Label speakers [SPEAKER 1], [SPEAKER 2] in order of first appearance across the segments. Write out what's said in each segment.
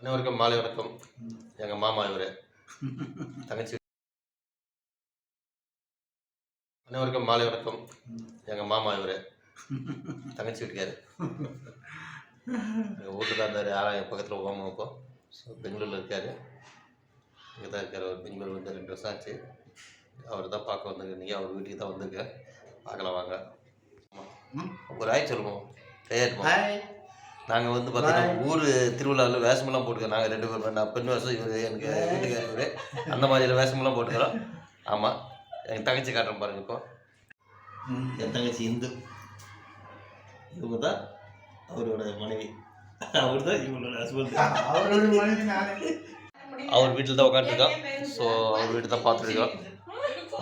[SPEAKER 1] அனைவருக்கும் மாலை வணக்கம். எங்கள் மாமா இவர். தங்கச்சி. அனைவருக்கும் மாலை வணக்கம். எங்கள் மாமா இவர். தங்கச்சி வீட்டுக்காரு. எங்கள் வீட்டில் தான் இருந்தார். என் பக்கத்தில் ஓமா இப்போ ஸோ பெங்களூரில் இருக்கார். இங்கே தான் இருக்கார். அவர் பெங்களூர் வந்து ரெண்டு வருஷம் ஆச்சு. அவர் தான் பார்க்க வந்திருக்க இன்றைக்கி அவர் வீட்டுக்கு தான் வந்திருக்கேன். பார்க்கலாம் வாங்க. ஒரு ஆய் சொல்லுவோம்
[SPEAKER 2] ஹாய்
[SPEAKER 1] நாங்கள் வந்து பார்த்தீங்கன்னா ஊர் திருவிழாவில் வேஷமெல்லாம் போட்டுக்கிறோம். நாங்கள் ரெண்டு பேரும். நான் பெண் வேஷம் இவர் எனக்கு வீட்டுக்காரர். அந்த மாதிரியில் வேஷமெல்லாம் போட்டுக்கிறோம். ஆமாம் எங்கள் தங்கச்சி காட்டுறேன் பாருங்க இப்போ. என் தங்கச்சி இந்து. இவங்க தான் அவரோட மனைவி. அவர் தான் இவங்களோட ஹஸ்பண்ட்
[SPEAKER 2] அவரோட மனைவி
[SPEAKER 1] அவர் வீட்டில் தான் உட்காந்துருக்கோம் ஸோ அவர் வீட்டு தான் பார்த்துருக்கோம்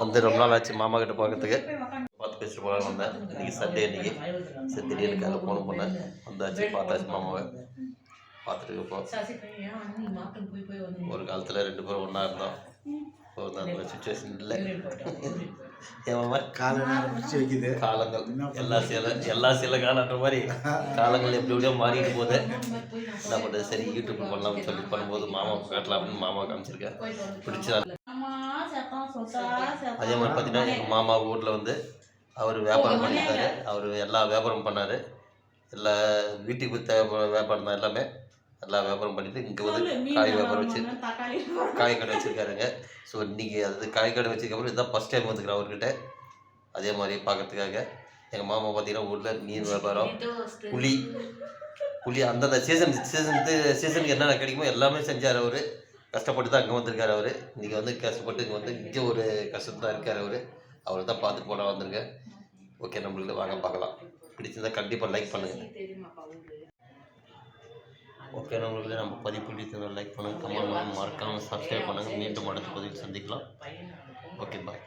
[SPEAKER 1] வந்து ரொம்ப நாள் ஆச்சு மாமா கிட்ட பார்க்கறதுக்கு. பேசிட்டு போகலாம் வந்தேன். இன்னைக்கு சண்டே இன்னைக்கு சரி திடீர்னு காலையில் ஃபோன் பண்ணேன் வந்தாச்சு பார்த்தாச்சு மாமாவை. பார்த்துட்டு இப்போ ஒரு காலத்தில் ரெண்டு பேரும் ஒன்றா இருந்தோம். இப்போ அந்த சுச்சுவேஷன் இல்லை. காலங்கள். எல்லா சில எல்லா சில காலன்ற மாதிரி காலங்கள் எப்படி எப்படியோ மாறிட்டு போகுது. என்ன பண்ணுறது சரி யூடியூப் பண்ணலாம்னு சொல்லி பண்ணும்போது மாமா காட்டலாம் அப்படின்னு மாமா காமிச்சிருக்கேன். பிடிச்சா அதே மாதிரி பார்த்தீங்கன்னா எங்கள் மாமா ஊரில் வந்து அவர் வியாபாரம் பண்ணியிருந்தாரு அவர் எல்லா வியாபாரம் பண்ணார். எல்லா வீட்டுக்கு தேவை வியாபாரம் தான் எல்லாமே. எல்லா வியாபாரம் பண்ணிட்டு இங்கே வந்து காய் வியாபாரம் வச்சு காய் கடை வச்சுருக்காருங்க. ஸோ இன்றைக்கி அது காய் கடை வச்சதுக்கப்புறம் இதுதான் ஃபஸ்ட் டைம் வந்துக்கிறேன் அவர்கிட்ட. அதே மாதிரி பார்க்கறதுக்காக எங்கள் மாமா பார்த்தீங்கன்னா ஊரில் மீன் வியாபாரம் புளி புளி அந்தந்த சீசன் சீசன் சீசனுக்கு என்னென்ன கிடைக்குமோ எல்லாமே செஞ்சார் அவர். கஷ்டப்பட்டு தான் அங்கே வந்திருக்காரு அவர். இன்றைக்கி வந்து கஷ்டப்பட்டு இங்கே வந்து இங்கே ஒரு கஷ்டத்தில் தான் இருக்கார் அவர். அவரை தான் பார்த்துட்டு போனால் வந்திருக்கேன். ஓகே நம்மளுக்கு வாங்க பார்க்கலாம். பிடிச்சிருந்தா கண்டிப்பாக லைக் பண்ணுங்கள் ஓகே நம்மளுக்கு நம்ம பதிவு பிடிச்சிருந்தா லைக் பண்ணுங்கள் கமெண்ட் பண்ணுங்கள் மறக்காமல் சப்ஸ்கிரைப் பண்ணுங்கள் மீண்டும் அடுத்த பதிவு சந்திக்கலாம். Okay bye